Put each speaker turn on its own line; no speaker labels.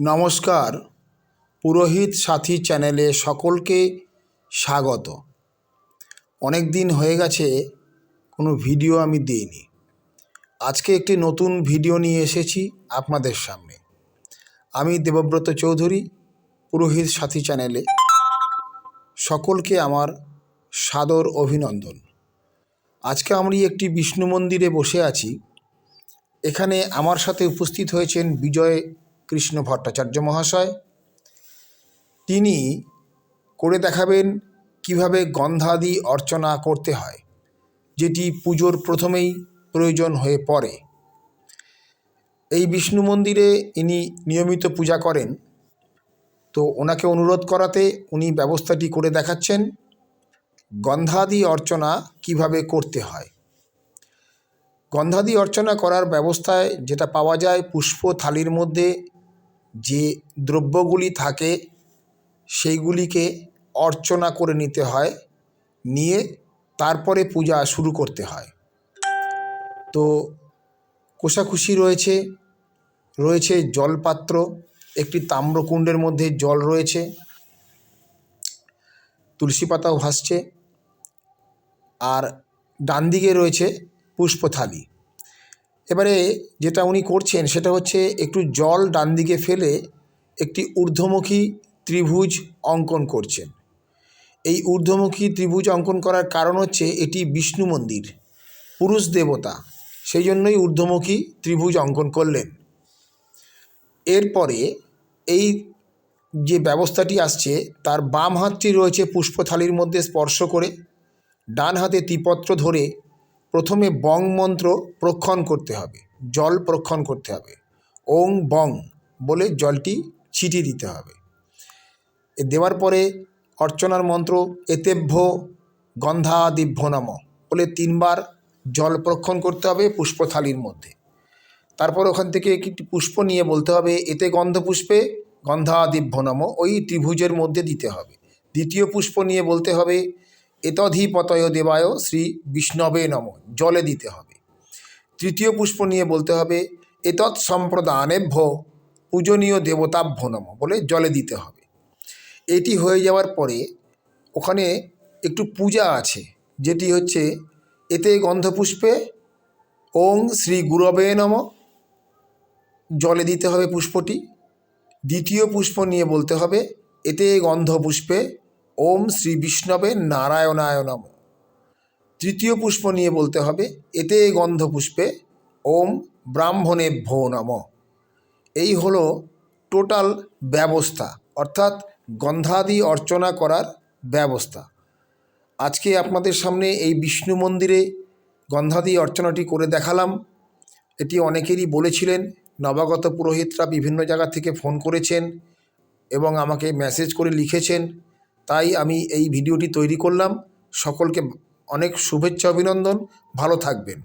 নমস্কার, পুরোহিত সাথী চ্যানেলে সকলকে স্বাগত। অনেক দিন হয়ে গেছে, কোনো ভিডিও আমি দিইনি। আজকে একটি নতুন ভিডিও নিয়ে এসেছি আপনাদের সামনে। আমি দেবব্রত চৌধুরী, পুরোহিত সাথী চ্যানেলে। সকলকে আমার সাদর অভিনন্দন। আজকে আমি একটি বিষ্ণু মন্দিরে বসে আছি। এখানে আমার সাথে উপস্থিত হয়েছেন বিজয় কৃষ্ণ ভট্টাচার্য মহাশয়। তিনি করে দেখাবেন কীভাবে গন্ধাদি অর্চনা করতে হয়, যেটি পুজোর প্রথমেই প্রয়োজন হয়ে পড়ে। এই বিষ্ণু মন্দিরে ইনি নিয়মিত পূজা করেন। তো ওনাকে অনুরোধ করাতে উনি ব্যবস্থাটি করে দেখাচ্ছেন, গন্ধাদি অর্চনা কীভাবে করতে হয়। গন্ধাদি অর্চনা করার ব্যবস্থায় যেটা পাওয়া যায় পুষ্প থালির মধ্যে যে দ্রব্যগুলি থাকে, সেইগুলিকে অর্চনা করে নিতে হয়, নিয়ে তারপরে পূজা শুরু করতে হয়। তো কোষাকুষি রয়েছে রয়েছে জলপাত্র, একটি তাম্রকুণ্ডের মধ্যে জল রয়েছে, তুলসী পাতাও ভাসছে, আর ডান দিকে রয়েছে পুষ্পথালি। এবারে যেটা উনি করছেন সেটা হচ্ছে একটু জল ডান দিকে ফেলে একটি ঊর্ধ্বমুখী ত্রিভুজ অঙ্কন করছেন। এই ঊর্ধ্বমুখী ত্রিভুজ অঙ্কন করার কারণ হচ্ছে এটি বিষ্ণু মন্দির, পুরুষ দেবতা, সেই জন্যই ঊর্ধ্বমুখী ত্রিভুজ অঙ্কন করলেন। এরপরে এই যে ব্যবস্থাটি আসছে, তার বাম হাতটি রয়েছে পুষ্পথালির মধ্যে স্পর্শ করে, ডান হাতে ত্রিপত্র ধরে প্রথমে বং মন্ত্র প্রক্ষণ করতে হবে, জল প্রক্ষণ করতে হবে। ওং বং বলে জলটি ছিটিয়ে দিতে হবে। দেওয়ার পরে অর্চনার মন্ত্র এতেভ্য গন্ধাদিভ্য নম বলে তিনবার জল প্রক্ষণ করতে হবে পুষ্পথালির মধ্যে। তারপর ওখান থেকে একটি পুষ্প নিয়ে বলতে হবে, এতে গন্ধ পুষ্পে গন্ধাদিভ্য নম ওই ত্রিভুজের মধ্যে দিতে হবে। দ্বিতীয় পুষ্প নিয়ে বলতে হবে এতধিপতয় দেবায় শ্রী বিষ্ণবে নম। জলে দিতে হবে। তৃতীয় পুষ্প নিয়ে বলতে হবে, এতৎ সম্প্রদানেভ্য পূজনীয় দেবতাভ্য নম বলে জলে দিতে হবে। এটি হয়ে যাওয়ার পরে ওখানে একটু পূজা আছে, যেটি হচ্ছে, এতে গন্ধপুষ্পে ওং শ্রী গুরবে নম জলে দিতে হবে পুষ্পটি। দ্বিতীয় পুষ্প নিয়ে বলতে হবে, এতে গন্ধ পুষ্পে ওম শ্রী বিষ্ণবে নারায়ণায় নম তৃতীয় পুষ্প নিয়ে বলতে হবে, এতে গন্ধ পুষ্পে ওম ব্রাহ্মণে ভো নম। এই হলো টোটাল ব্যবস্থা, অর্থাৎ গন্ধাদি অর্চনা করার ব্যবস্থা। আজকে আপনাদের সামনে এই বিষ্ণু মন্দিরে গন্ধাদি অর্চনাটি করে দেখালাম। এটি অনেকেরই বলেছিলেন, নবাগত পুরোহিতরা বিভিন্ন জায়গা থেকে ফোন করেছেন এবং আমাকে মেসেজ করে লিখেছেন। তাই আমি এই ভিডিওটি তৈরি করলাম। সকলকে অনেক শুভেচ্ছা অভিনন্দন। ভালো থাকবেন।